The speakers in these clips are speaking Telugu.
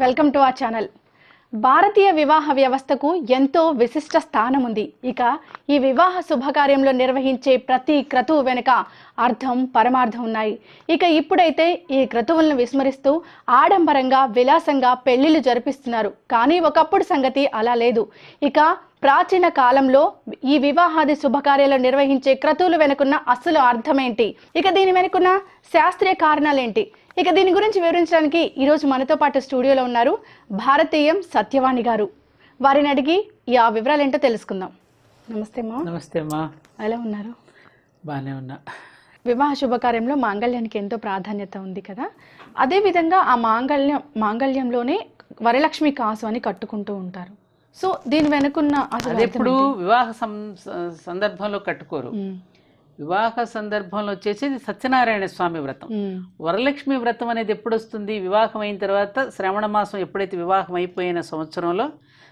వెల్కమ్ టు ఆ ఛానల్. భారతీయ వివాహ వ్యవస్థకు ఎంతో విశిష్ట స్థానం ఉంది ఇక ఈ వివాహ శుభకార్యంలో నిర్వహించే ప్రతి క్రతువు వెనుక అర్థం పరమార్థం ఉన్నాయి. ఇక ఇప్పుడైతే ఈ క్రతువులను విస్మరిస్తూ ఆడంబరంగా విలాసంగా పెళ్ళిళ్ళు జరిపిస్తున్నారు. కానీ ఒకప్పుడు సంగతి అలా లేదు. ఇక ప్రాచీన కాలంలో ఈ వివాహాది శుభకార్యాలు నిర్వహించే క్రతువులు వెనుకున్న అసలు అర్థమేంటి? ఇక దీని వెనుకున్న శాస్త్రీయ కారణాలేంటి? ఇక దీని గురించి వివరించడానికి ఈరోజు మనతో పాటు స్టూడియోలో ఉన్నారు భారతీయం సత్యవాణి గారు. వారిని అడిగి ఈ ఆ వివరాలు ఏంటో తెలుసుకుందాం. నమస్తే మా నమస్తే అమ్మా. ఎలా ఉన్నారు? బాగానే ఉన్నా. వివాహ శుభకార్యంలో మాంగళ్యానికి ఎంతో ప్రాధాన్యత ఉంది కదా? అదేవిధంగా ఆ మాంగళ్యం మాంగళ్యంలోనే వరలక్ష్మి కాసు అని కట్టుకుంటూ ఉంటారు. సో దీని వెనుకున్న అసలు ఎప్పుడు వివాహ సందర్భంలో కట్టుకోరు. వివాహ సందర్భంలో వచ్చేసి సత్యనారాయణ స్వామి వ్రతం. వరలక్ష్మి వ్రతం అనేది ఎప్పుడు వస్తుంది వివాహం అయిన తర్వాత శ్రవణ మాసం ఎప్పుడైతే వివాహం అయిపోయిన సంవత్సరంలో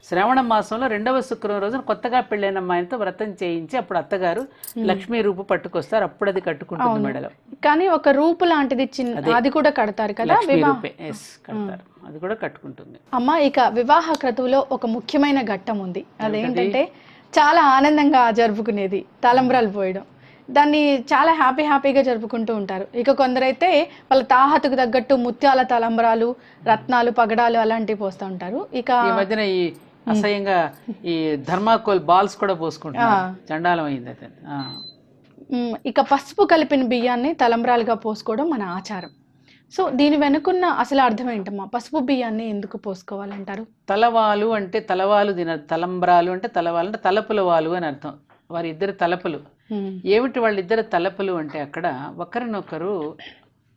శ్రవణ మాసంలో రెండవ శుక్రవారం రోజున కొత్తగా పెళ్ళైన అమ్మాయితో వ్రతం చేయించి అప్పుడు అత్తగారు లక్ష్మీ రూపు పట్టుకొస్తారు. అప్పుడు అది కట్టుకుంటుంది మెడలో. కానీ ఒక రూపు లాంటిది చిన్న అది. కూడా కడతారు కదా కడతారు. అది కూడా కట్టుకుంటుంది. అమ్మ ఇక వివాహ క్రతువులో ఒక ముఖ్యమైన ఘట్టం ఉంది. అదేంటంటే చాలా ఆనందంగా జరుపుకునేది తలంబ్రాలు పోయడం. దాన్ని చాలా హ్యాపీ హ్యాపీగా జరుపుకుంటూ ఉంటారు. ఇక కొందరైతే వాళ్ళ తాహతుకు తగ్గట్టు ముత్యాల తలంబ్రాలు రత్నాలు పగడాలు అలాంటివి పోస్తూ ఉంటారు. ఇక ఈ మధ్యన ఈ అసహ్యంగా ఈ ధర్మాకోల్ బాల్స్ కూడా పోసుకుంటున్నారు. చండాలం అయింది ఇక పసుపు కలిపిన బియ్యాన్ని తలంబ్రాలుగా పోసుకోవడం మన ఆచారం. సో దీని వెనుకున్న అసలు అర్థం ఏంటమ్మా? పసుపు బియ్యాన్ని ఎందుకు పోసుకోవాలంటారు? తలవాలు అంటే తలవాలు తిన తలంబ్రాలు అంటే తలవాలు అంటే తలపుల వాలు అని అర్థం. వారి ఇద్దరు తలపులు. ఏమిటి వాళ్ళిద్దరు తలపులు అంటే అక్కడ ఒకరినొకరు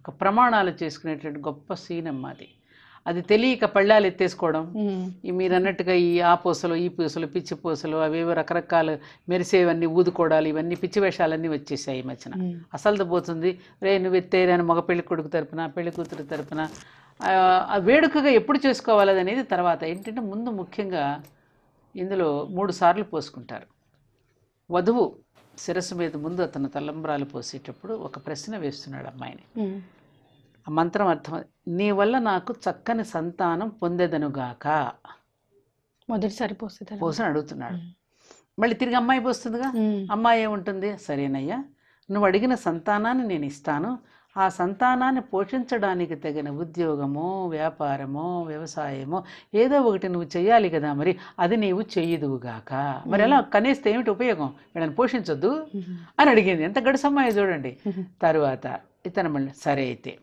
ఒక ప్రమాణాలు చేసుకునేటువంటి గొప్ప సీన్ అమ్మ అది అది తెలియక పళ్ళాలు ఎత్తేసుకోవడం మీరు అన్నట్టుగా ఈ ఆ పూసలు ఈ పూసలు పిచ్చి పూసలు అవేవో రకరకాల మెరిసేవన్నీ ఊదుకోవడాలు ఇవన్నీ పిచ్చి వేషాలన్నీ వచ్చేసాయి ఈ మధ్యన. అసలు పోతుంది రే నువ్వు ఎత్తేరని మగ పెళ్ళి కొడుకు తరపున పెళ్ళి కూతురు తరపున వేడుకగా ఎప్పుడు చేసుకోవాలి అనేది తర్వాత. ఏంటంటే ముందు ముఖ్యంగా ఇందులో మూడు సార్లు పోసుకుంటారు. వధువు శిరస్సు మీద ముందు అతను తలంబ్రాలు పోసేటప్పుడు ఒక ప్రశ్న వేస్తున్నాడు అమ్మాయిని. ఆ మంత్రం అర్థం నీ వల్ల నాకు చక్కని సంతానం పొందేదనుగాక మొదటిసారి పోస్తుంది పోసని అడుగుతున్నాడు. మళ్ళీ తిరిగి అమ్మాయి పోస్తుందిగా? అమ్మాయి ఏముంటుంది? సరేనయ్యా నువ్వు అడిగిన సంతానాన్ని నేను ఇస్తాను. ఆ సంతానాన్ని పోషించడానికి తగిన ఉద్యోగమో వ్యాపారమో వ్యవసాయమో ఏదో ఒకటి నువ్వు చెయ్యాలి కదా మరి. అది నీవు చెయ్యదువుగాక మరి ఎలా? కనేస్తే ఏమిటి ఉపయోగం? వీళ్ళని పోషించొద్దు అని అడిగింది. ఎంత గడుసు అమ్మాయి చూడండి తరువాత ఇతను మళ్ళీ సరే అయితే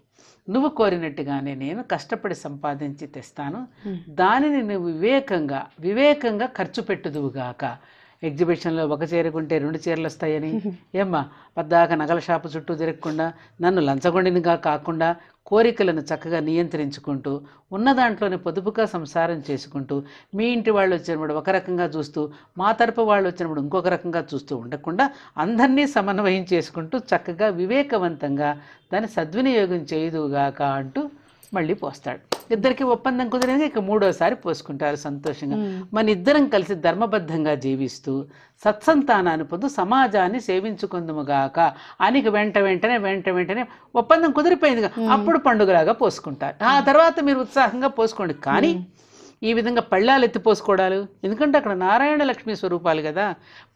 నువ్వు కోరినట్టుగానే నేను కష్టపడి సంపాదించి తెస్తాను. దానిని నువ్వు వివేకంగా వివేకంగా ఖర్చు పెట్టుదువుగాక ఎగ్జిబిషన్లో ఒక చీర కొంటే రెండు చీరలు వస్తాయని. ఏమ్మా పద్దాక నగల షాపు చుట్టూ తిరగకుండా నన్ను లంచగొండినిగా కాకుండా కోరికలను చక్కగా నియంత్రించుకుంటూ ఉన్న దాంట్లోనే పొదుపుగా సంసారం చేసుకుంటూ మీ ఇంటి వాళ్ళు వచ్చినప్పుడు ఒక రకంగా చూస్తూ మా తరపు వాళ్ళు వచ్చినప్పుడు ఇంకొక రకంగా చూస్తూ ఉండకుండా అందరినీ సమన్వయం చేసుకుంటూ చక్కగా వివేకవంతంగా దాన్ని సద్వినియోగం చేయుదుగాక అంటూ మళ్ళీ పోస్తాడు. ఇద్దరికి ఒప్పందం కుదిరింది ఇక మూడోసారి పోసుకుంటారు సంతోషంగా. మన ఇద్దరం కలిసి ధర్మబద్ధంగా జీవిస్తూ సత్సంతానాన్ని పొందు సమాజాన్ని సేవించుకుందుముగాక అని వెంట వెంటనే వెంట వెంటనే ఒప్పందం కుదిరిపోయిందిగా. అప్పుడు పండుగలాగా పోసుకుంటారు. ఆ తర్వాత మీరు ఉత్సాహంగా పోసుకోండి. కానీ ఈ విధంగా పళ్ళాలు ఎత్తి పోసుకోవడాలు ఎందుకంటే అక్కడ నారాయణ లక్ష్మి స్వరూపాలు కదా.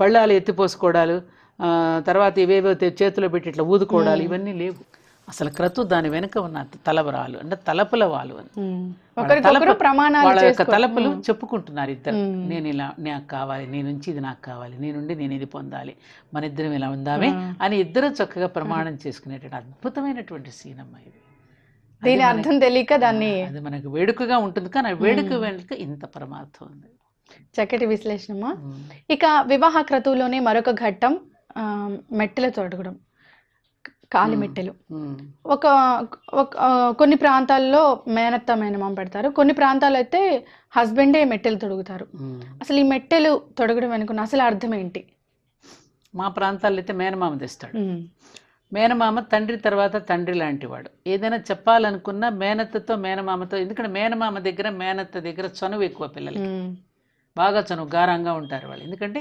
పళ్ళాలు ఎత్తి పోసుకోవడాలు ఆ, తర్వాత ఇవేవో చేతిలో పెట్టి ఇట్లా ఊదుకోవడాలు ఇవన్నీ లేవు. అసలు క్రతు దాని వెనుక ఉన్న తలబరాలు అంటే తలపుల వాళ్ళు అని. వాళ్ళ యొక్క తలపులు చెప్పుకుంటున్నారు ఇద్దరు. నేను ఇలా నాకు కావాలి నీ నుంచి ఇది నాకు కావాలి నీ నుండి నేను ఇది పొందాలి మన ఇద్దరం ఇలా ఉందామే అని ఇద్దరు చక్కగా ప్రమాణం చేసుకునేటువంటి అద్భుతమైనటువంటి సీన్ అమ్మ ఇది. దీని అర్థం తెలియక దాన్ని అది మనకు వేడుకగా ఉంటుంది కానీ ఆ వేడుక వెనుక ఇంత పరమార్థం ఉంది. చక్కటి విశ్లేషణమా. ఇక వివాహ క్రతువులోనే మరొక ఘట్టం మెట్టెల తొడగడం. కాలి మెట్టెలు. ఉమ్. ఒక కొన్ని ప్రాంతాల్లో మేనత్త మేనమామ పెడతారు. కొన్ని ప్రాంతాల్లో అయితే హస్బెండే మెట్టెలు తొడుగుతారు. అసలు ఈ మెట్టెలు తొడగడం వెనుకున్న అసలు అర్థం ఏంటి? మా ప్రాంతాల్లో అయితే మేనమామ తెస్తాడు. మేనమామ తండ్రి తర్వాత తండ్రి లాంటివాడు. ఏదైనా చెప్పాలనుకున్నా మేనత్తతో మేనమామతో ఎందుకంటే మేనమామ దగ్గర మేనత్త దగ్గర చనువు ఎక్కువ పిల్లలకి. బాగా చనువు గారంగా ఉంటారు వాళ్ళు. ఎందుకంటే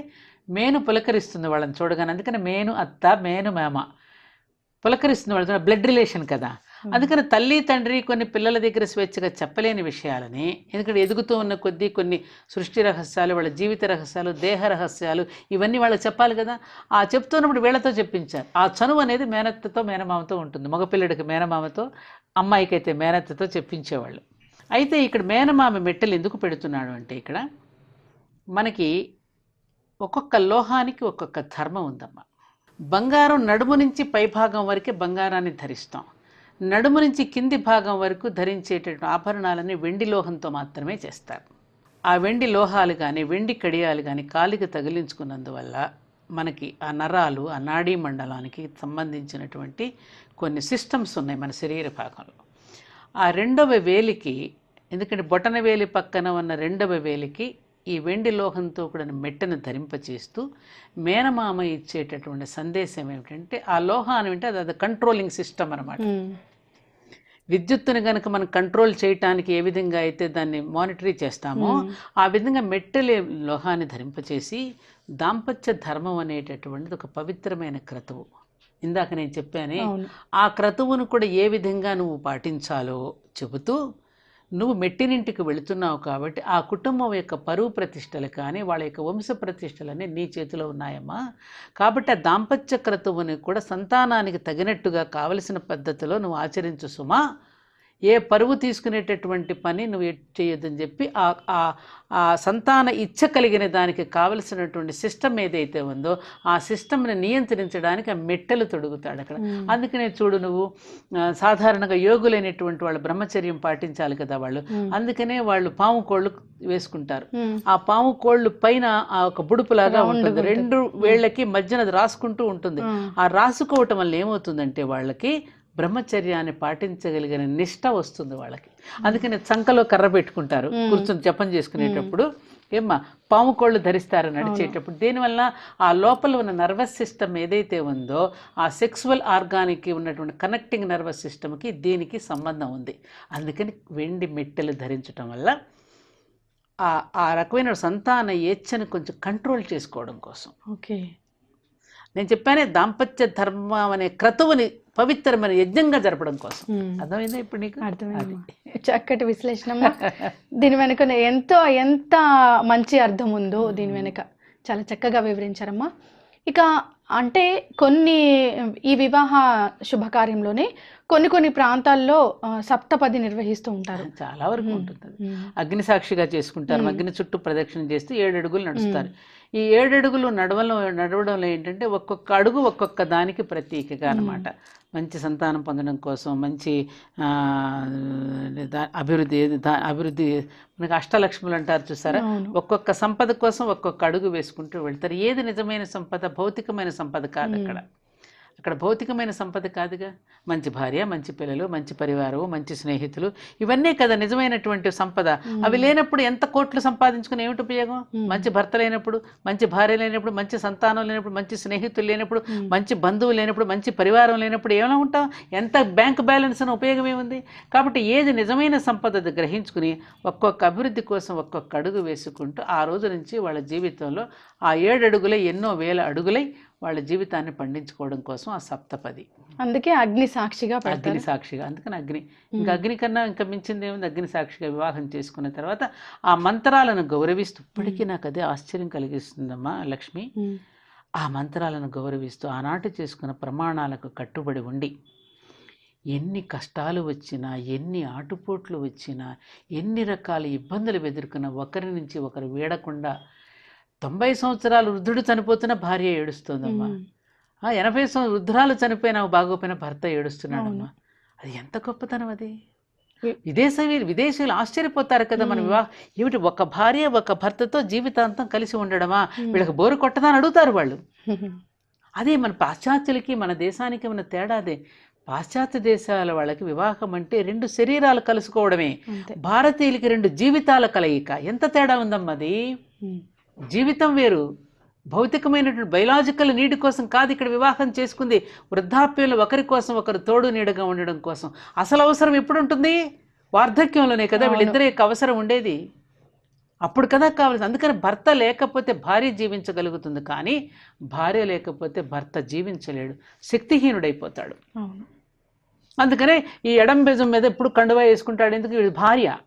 మేను పులకరిస్తుంది వాళ్ళని చూడగానే. అందుకని మేను అత్త మేను మేమ. పులకరిస్తుంది వాళ్ళతో బ్లడ్ రిలేషన్ కదా. అందుకని తల్లి తండ్రి కొన్ని పిల్లల దగ్గర స్వేచ్ఛగా చెప్పలేని విషయాలని ఎందుకంటే ఎదుగుతూ ఉన్న కొద్దీ కొన్ని సృష్టి రహస్యాలు వాళ్ళ జీవిత రహస్యాలు దేహ రహస్యాలు ఇవన్నీ వాళ్ళకి చెప్పాలి కదా. ఆ చెప్తున్నప్పుడు వీళ్ళతో చెప్పించారు. ఆ చనువు అనేది మేనత్తతో మేనమామతో ఉంటుంది. మగపిల్లడికి మేనమామతో అమ్మాయికైతే మేనత్తతో చెప్పించేవాళ్ళు. అయితే ఇక్కడ మేనమామ మెట్టెలు ఎందుకు పెడుతున్నాడు అంటే ఇక్కడ మనకి ఒక్కొక్క లోహానికి ఒక్కొక్క ధర్మం ఉందమ్మా. బంగారం నడుము నుంచి పైభాగం వరకే బంగారాన్ని ధరిస్తాం. నడుము నుంచి కింది భాగం వరకు ధరించేటటువంటి ఆభరణాలని వెండి లోహంతో మాత్రమే చేస్తారు. ఆ వెండి లోహాలు కానీ వెండి కడియాలు కానీ కాలికి తగిలించుకున్నందువల్ల మనకి ఆ నరాలు ఆ నాడీ మండలానికి సంబంధించినటువంటి కొన్ని సిస్టమ్స్ ఉన్నాయి మన శరీర భాగంలో. ఆ రెండవ వేలికి ఎందుకంటే బొటన వేలి పక్కన ఉన్న రెండవ వేలికి ఈ వెండి లోహంతో కూడిన మెట్టను ధరింపచేస్తూ మేనమామ ఇచ్చేటటువంటి సందేశం ఏమిటంటే ఆ లోహాన్ని అంటే అది అది కంట్రోలింగ్ సిస్టమ్ అనమాట. విద్యుత్తుని కనుక మనం కంట్రోల్ చేయటానికి ఏ విధంగా అయితే దాన్ని మానిటరీ చేస్తామో ఆ విధంగా మెట్టెలే లోహాన్ని ధరింపచేసి దాంపత్య ధర్మం అనేటటువంటిది ఒక పవిత్రమైన క్రతువు. ఇందాక నేను చెప్పానే ఆ క్రతువును కూడా ఏ విధంగా నువ్వు పాటించాలో చెబుతూ నువ్వు మెట్టినింటికి వెళుతున్నావు కాబట్టి ఆ కుటుంబం యొక్క పరువు ప్రతిష్టలు కానీ వాళ్ళ యొక్క వంశ ప్రతిష్టలన్నీ నీ చేతిలో ఉన్నాయమ్మా. కాబట్టి ఆ దాంపత్య క్రతువుని కూడా సంతానానికి తగినట్టుగా కావలసిన పద్ధతిలో నువ్వు ఆచరించు సుమా. ఏ పరువు తీసుకునేటటువంటి పని నువ్వు చేయొద్దని చెప్పి ఆ సంతాన ఇచ్చ కలిగిన దానికి కావలసినటువంటి సిస్టమ్ ఏదైతే ఉందో ఆ సిస్టమ్ని నియంత్రించడానికి ఆ మెట్టెలు తొడుగుతాడు అక్కడ. అందుకనే చూడు నువ్వు సాధారణంగా యోగులైనటువంటి వాళ్ళు బ్రహ్మచర్యం పాటించాలి కదా వాళ్ళు. అందుకనే వాళ్ళు పాము కోళ్ళు వేసుకుంటారు. ఆ పాము కోళ్ళు పైన ఆ ఒక బుడుపులాగా ఉంటుంది. రెండు వేళ్ళకి మధ్యన రాసుకుంటూ ఉంటుంది. ఆ రాసుకోవటం వల్ల ఏమవుతుందంటే వాళ్ళకి బ్రహ్మచర్యాన్ని పాటించగలిగిన నిష్ట వస్తుంది వాళ్ళకి. అందుకని చంకలో కర్ర పెట్టుకుంటారు. కూర్చొని జపం చేసుకునేటప్పుడు. ఏమ్మా పాము కోళ్ళు ధరిస్తారు నడిచేటప్పుడు దీనివల్ల ఆ లోపల ఉన్న నర్వస్ సిస్టమ్ ఏదైతే ఉందో ఆ సెక్సువల్ ఆర్గానికి ఉన్నటువంటి కనెక్టింగ్ నర్వస్ సిస్టమ్కి దీనికి సంబంధం ఉంది. అందుకని వెండి మెట్టెలు ధరించటం వల్ల ఆ ఆ రకమైన సంతాన ఏచ్ఛను కొంచెం కంట్రోల్ చేసుకోవడం కోసం. ఓకే. నేను చెప్పానే దాంపత్య ధర్మం అనే క్రతువుని పవిత్రమైన యజ్ఞంగా జరపడం కోసం. అర్థమైందా ఇప్పుడు నీకు? అర్థమైంది. చక్కటి విశ్లేషణ దీని వెనుక ఎంతో ఎంత మంచి అర్థం ఉందో దీని వెనుక. చాలా చక్కగా వివరించారమ్మా. ఇక అంటే కొన్ని ఈ వివాహ శుభకార్యంలోనే కొన్ని కొన్ని ప్రాంతాల్లో సప్తపది నిర్వహిస్తూ ఉంటారు. చాలా వరకు. ఉంటుంది. అగ్ని సాక్షిగా చేసుకుంటారు. అగ్ని చుట్టూ ప్రదక్షిణ చేస్తూ ఏడు అడుగులు నడుస్తారు. ఈ ఏడు అడుగులు నడవలో నడవడంలో ఏంటంటే ఒక్కొక్క అడుగు ఒక్కొక్క దానికి ప్రతీకగా అన్నమాట. మంచి సంతానం పొందడం కోసం మంచి అభివృద్ధి అభివృద్ధి మనకి అష్టలక్ష్ములు అంటారు చూసారా? ఒక్కొక్క సంపద కోసం ఒక్కొక్క అడుగు వేసుకుంటూ వెళ్తారు. ఏది నిజమైన సంపద భౌతికమైన సంపద కాదు. అక్కడ అక్కడ భౌతికమైన సంపద కాదుగా మంచి భార్య మంచి పిల్లలు మంచి పరివారం మంచి స్నేహితులు ఇవన్నీ కదా నిజమైనటువంటి సంపద. అవి లేనప్పుడు ఎంత కోట్లు సంపాదించుకుని ఏమిటి ఉపయోగం. మంచి భర్త లేనప్పుడు మంచి భార్య లేనప్పుడు మంచి సంతానం లేనప్పుడు మంచి స్నేహితులు లేనప్పుడు. మంచి బంధువులు లేనప్పుడు మంచి పరివారం లేనప్పుడు ఏమైనా ఉంటాం ఎంత బ్యాంక్ బ్యాలెన్స్ అని ఉపయోగం ఏముంది కాబట్టి ఏది నిజమైన సంపద గ్రహించుకుని ఒక్కొక్క అభివృద్ధి కోసం ఒక్కొక్క అడుగు వేసుకుంటూ ఆ రోజు నుంచి వాళ్ళ జీవితంలో ఆ ఏడు అడుగులై ఎన్నో వేల అడుగులై వాళ్ళ జీవితాన్ని పండించుకోవడం కోసం ఆ సప్తపది. అందుకే అగ్ని సాక్షిగా అగ్ని సాక్షిగా అందుకని అగ్ని. ఇంకా అగ్ని కన్నా ఇంకా మించింది ఏముంది అగ్ని సాక్షిగా వివాహం చేసుకున్న తర్వాత ఆ మంత్రాలను గౌరవిస్తూ ఇప్పటికీ నాకు అదే ఆశ్చర్యం కలిగిస్తుందమ్మా లక్ష్మి. ఆ మంత్రాలను గౌరవిస్తూ ఆనాటి చేసుకున్న ప్రమాణాలకు కట్టుబడి ఉండి ఎన్ని కష్టాలు వచ్చినా ఎన్ని ఆటుపోట్లు వచ్చినా ఎన్ని రకాల ఇబ్బందులు ఎదుర్కొన్నా ఒకరి నుంచి ఒకరు వీడకుండా తొంభై సంవత్సరాలు వృద్ధుడు చనిపోతున్న భార్య ఏడుస్తోందమ్మా. ఎనభై సంవత్సరాలు వృద్ధురాలు చనిపోయినా బాగోపోయిన భర్త ఏడుస్తున్నాడమ్మా. అది ఎంత గొప్పతనం అది? విదేశీ విదేశీయులు ఆశ్చర్యపోతారు కదా మన. వివాహం ఏమిటి ఒక భార్య ఒక భర్తతో జీవితాంతం కలిసి ఉండడమా. వీళ్ళకి బోరు కొట్టదా అని అడుగుతారు వాళ్ళు. అదే మన పాశ్చాత్యులకి మన దేశానికి మన తేడా అదే. పాశ్చాత్య దేశాల వాళ్ళకి వివాహం అంటే రెండు శరీరాలు కలుసుకోవడమే. భారతీయులకి రెండు జీవితాల కలయిక. ఎంత తేడా ఉందమ్మా అది? ఉమ్. జీవితం వేరు. భౌతికమైనటువంటి బయలాజికల్ నీడ్ కోసం కాదు ఇక్కడ వివాహం చేసుకుంది. వృద్ధాప్యంలో ఒకరి కోసం ఒకరు తోడు నీడగా ఉండడం కోసం. అసలు అవసరం ఎప్పుడు ఉంటుంది వార్ధక్యంలోనే కదా. వీళ్ళిద్దరి యొక్క అవసరం ఉండేది. అప్పుడు కదా కావాలి అందుకని భర్త లేకపోతే భార్య జీవించగలుగుతుంది కానీ భార్య లేకపోతే భర్త జీవించలేడు. శక్తిహీనుడైపోతాడు. అవును. అందుకనే ఈ ఎడం బెజం మీద ఎప్పుడు కండువా వేసుకుంటాడు? ఎందుకు? వీడి భార్య.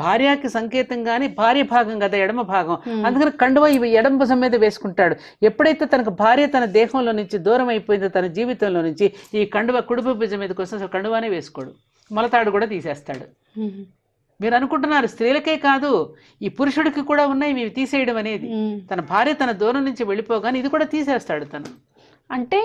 భార్యకి సంకేతంగానే భార్య భాగం కదా ఎడమ భాగం. అందుకని కండువా ఇవి ఎడం భుజం మీద వేసుకుంటాడు ఎప్పుడైతే తనకు భార్య తన దేహంలో నుంచి దూరం అయిపోయిందో తన జీవితంలో నుంచి ఈ కండువ కుడుపు భుజం మీదకి వస్తే అసలు కండువానే వేసుకోడు మొలతాడు కూడా తీసేస్తాడు. మీరు అనుకుంటున్నారు స్త్రీలకే కాదు ఈ పురుషుడికి కూడా ఉన్నాయి ఇవి తీసేయడం అనేది. తన భార్య తన దూరం నుంచి వెళ్ళిపోగానే ఇది కూడా తీసేస్తాడు తను అంటే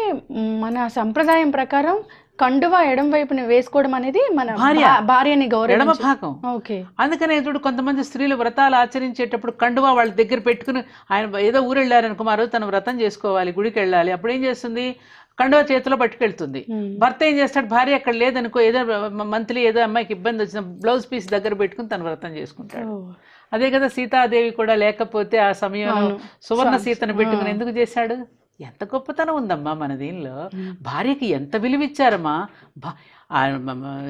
మన సంప్రదాయం ప్రకారం కండువా ఎడం వైపున వేసుకోవడం అనేది మన భార్య. భార్యని ఎడమ భాగం ఓకే అందుకనే చూడు కొంతమంది స్త్రీలు వ్రతాలు ఆచరించేటప్పుడు కండువా వాళ్ళ దగ్గర పెట్టుకుని ఆయన ఏదో ఊరు వెళ్ళారనుకో మా రోజు తను వ్రతం చేసుకోవాలి గుడికి వెళ్ళాలి అప్పుడు ఏం చేస్తుంది కండువా చేతిలో పట్టుకెళ్తుంది. భర్త ఏం చేస్తాడు భార్య అక్కడ లేదనుకో ఏదో మంత్లీ ఏదో అమ్మాయికి ఇబ్బంది వచ్చిన బ్లౌజ్ పీస్ దగ్గర పెట్టుకుని తను వ్రతం చేసుకుంటాడు. అదే కదా సీతాదేవి కూడా లేకపోతే ఆ సమయంలో. సువర్ణ స్వ- సీతను పెట్టుకుని. ఎందుకు చేశాడు ఎంత గొప్పతనం ఉందమ్మా మన దీనిలో. భార్యకి ఎంత విలువిచ్చారమ్మా.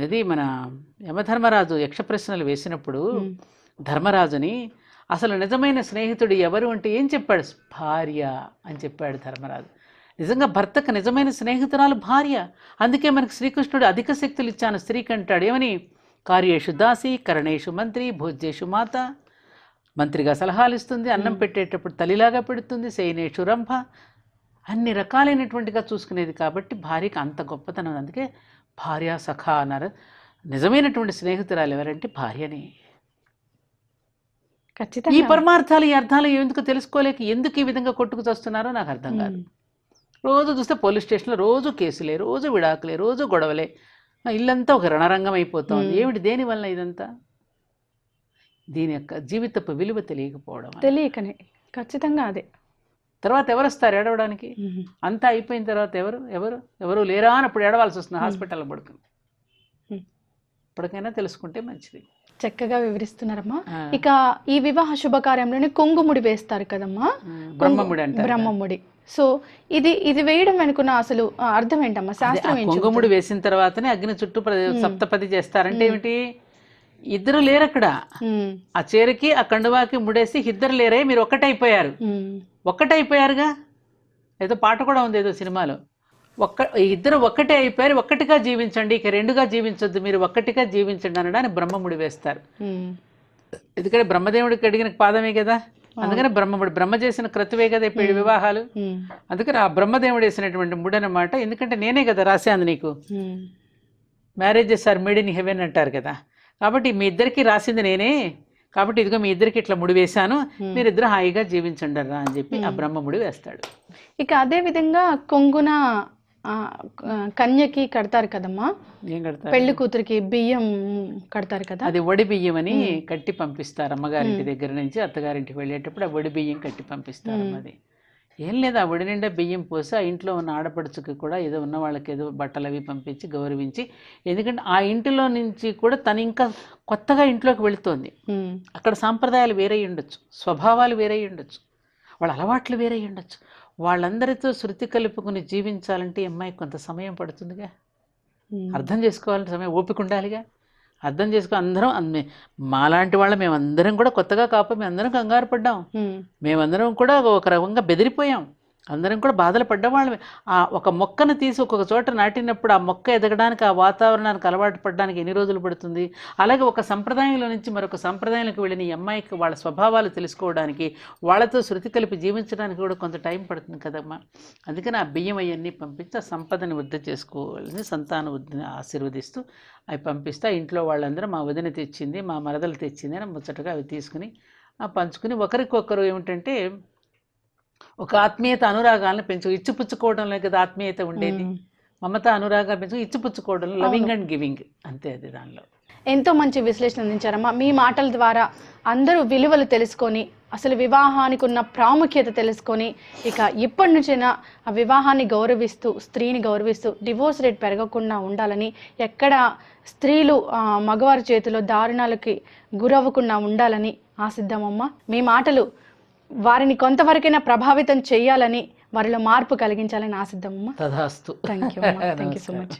ఇది మన యమధర్మరాజు యక్ష ప్రశ్నలు వేసినప్పుడు. ధర్మరాజుని అసలు నిజమైన స్నేహితుడు ఎవరు? అంటే ఏం చెప్పాడు? భార్య అని చెప్పాడు ధర్మరాజు. నిజంగా భర్తకు నిజమైన స్నేహితురాలు భార్య. అందుకే మనకి శ్రీకృష్ణుడు అధిక శక్తులు ఇచ్చాను స్త్రీకి అంటాడు ఏమని? కార్యేషు దాసి కరణేషు మంత్రి భోజ్యేషు మాత. మంత్రిగా సలహాలు ఇస్తుంది అన్నం పెట్టేటప్పుడు తల్లిలాగా పెడుతుంది. శయనేషు రంభ. అన్ని రకాలైనటువంటిగా చూసుకునేది కాబట్టి భార్యకి అంత గొప్పతనం అందుకే భార్య సఖ అన్నారు. నిజమైనటువంటి స్నేహితురాలు ఎవరంటే భార్యనే. ఈ ఖచ్చితంగా పరమార్థాలు ఈ అర్థాలు ఎందుకు తెలుసుకోలేక ఎందుకు ఈ విధంగా కొట్టుకు చస్తున్నారో నాకు అర్థం కాదు. రోజు చూస్తే పోలీస్ స్టేషన్లో రోజు కేసులే రోజు విడాకులే రోజు గొడవలే. ఇల్లంతా ఒక రణరంగం అయిపోతుంది. ఏమిటి దేని వల్ల ఇదంతా? దీని యొక్క జీవితపు విలువ తెలియకపోవడం. తెలియకనే. ఖచ్చితంగా అదే. తర్వాత ఎవరు వస్తారు ఏడవడానికి. అంతా అయిపోయిన తర్వాత ఎవరు? ఎవరు? ఎవరు లేరా అని అప్పుడు ఏడవాల్సి వస్తుంది. మ్మ్. హాస్పిటల్లో పడుకుని. ఇప్పటికైనా తెలుసుకుంటే మంచిది. చక్కగా వివరిస్తున్నారమ్మా. ఇక ఈ వివాహ శుభకార్యంలోనే కొంగుముడి వేస్తారు కదమ్మా. మ్మ్. బ్రహ్మముడి అంటారు బ్రహ్మముడి. సో ఇది ఇది వేయడం వెనుకున్న అసలు అర్థం ఏంటమ్మా? శాస్త్రం కొంగముడి వేసిన తర్వాతనే అగ్ని చుట్టూ. సప్తపది చేస్తారంటే. ఏమిటి? ఇద్దరు లేరు అక్కడ ఆ చీరకి ఆ కండువాకి ముడేసి ఇద్దరు లేరే మీరు ఒక్కటైపోయారు. ఒక్కటైపోయారుగా? ఏదో పాట కూడా ఉంది ఏదో సినిమాలో. ఒక్క ఇద్దరు ఒక్కటే అయిపోయారు ఒక్కటిగా జీవించండి ఇక రెండుగా జీవించొద్దు మీరు ఒక్కటిగా జీవించండి అనడానికి బ్రహ్మముడి వేస్తారు. ఎందుకంటే బ్రహ్మదేవుడికి అడిగిన పాదమే కదా? అందుకని బ్రహ్మముడి బ్రహ్మ చేసిన క్రతువే కదా ఇప్పుడు వివాహాలు? అందుకని ఆ బ్రహ్మదేవుడు వేసినటువంటి ముడి అనమాట ఎందుకంటే నేనే కదా రాశాను నీకు. Marriages are made in heaven అంటారు కదా? కాబట్టి మీ ఇద్దరికి రాసింది నేనే కాబట్టి ఇదిగో మీ ఇద్దరికి ఇట్లా ముడి వేశాను. మీరిద్దరు హాయిగా జీవించండి రా అని చెప్పి ఆ మ్మ్. బ్రహ్మముడి వేస్తాడు ఇక అదే విధంగా కొంగున కన్యకి కడతారు కదమ్మా ఏం కడతారు పెళ్ళి కూతురికి బియ్యం కడతారు కదా అది వడి బియ్యం అని. కట్టి పంపిస్తారు అమ్మగారింటి మ్మ్. దగ్గర నుంచి అత్తగారింటికి వెళ్ళేటప్పుడు ఆ వడి బియ్యం కట్టి పంపిస్తారు. అది ఏం లేదు ఆ వడి నిండా బియ్యం పోసి ఆ ఇంట్లో ఉన్న ఆడపడుచుకి కూడా ఏదో ఉన్న వాళ్ళకి ఏదో బట్టలు అవి పంపించి గౌరవించి ఎందుకంటే ఆ ఇంటిలో నుంచి కూడా తను ఇంకా కొత్తగా ఇంట్లోకి వెళుతోంది. అక్కడ సాంప్రదాయాలు వేరే ఉండొచ్చు స్వభావాలు వేరే ఉండొచ్చు వాళ్ళ అలవాట్లు వేరే ఉండొచ్చు. వాళ్ళందరితో శృతి కలుపుకుని జీవించాలంటే ఈ అమ్మాయికి కొంత సమయం పడుతుందిగా. అర్థం చేసుకోవాలంటే సమయం ఓపిక ఉండాలిగా. అర్థం చేసుకో అందరం మాలాంటి వాళ్ళం మేమందరం కూడా కొత్తగా కాప మేమందరం కంగారు పడ్డాం. మేమందరం కూడా ఒక రకంగా బెదిరిపోయాం. అందరం కూడా బాధలు పడ్డవాళ్ళమే. ఆ ఒక మొక్కను తీసి ఒక్కొక్క చోట నాటినప్పుడు ఆ మొక్క ఎదగడానికి ఆ వాతావరణానికి అలవాటు పడడానికి ఎన్ని రోజులు పడుతుంది? అలాగే ఒక సంప్రదాయంలో నుంచి మరొక సంప్రదాయంలోకి వెళ్ళిన ఈ అమ్మాయికి వాళ్ళ స్వభావాలు తెలుసుకోవడానికి వాళ్ళతో శృతి కలిపి జీవించడానికి కూడా కొంత టైం పడుతుంది కదమ్మా. అందుకని ఆ బియ్యం అవన్నీ పంపించి ఆ సంపదని వృద్ధి చేసుకోవాలని సంతాన వృద్ధిని ఆశీర్వదిస్తూ అవి పంపిస్తే ఇంట్లో వాళ్ళందరూ మా వదిన తెచ్చింది మా మరదలు తెచ్చింది అని ముచ్చటగా అవి తీసుకుని ఆ పంచుకుని ఒకరికొకరు ఏమిటంటే ఒక ఆత్మీయత అనురాగాలను పెంచు ఇచ్చిపుచ్చుకోవడంలో కదా ఆత్మీయత ఉండేది. మమత అనురాగాలు పెంచు ఇచ్చిపుచ్చుకోవడం లవింగ్ అండ్ గివింగ్ అంతే అది దానిలో. ఎంతో మంచి విశ్లేషణ అందించారమ్మా. మీ మాటల ద్వారా అందరూ విలువలు తెలుసుకొని అసలు వివాహానికి ఉన్న ప్రాముఖ్యత తెలుసుకొని ఇక ఇప్పటి నుంచైనా ఆ వివాహాన్ని గౌరవిస్తూ స్త్రీని గౌరవిస్తూ డివోర్స్ రేట్ పెరగకుండా ఉండాలని ఎక్కడ స్త్రీలు మగవారి చేతిలో దారుణాలకి గురవ్వకుండా ఉండాలని ఆశిద్దామమ్మా. మీ మాటలు వారిని కొంతవరకైనా ప్రభావితం చేయాలని వారిలో మార్పు కలిగించాలని ఆశిద్దామమ్మా తథాస్తు thank you thank you so much.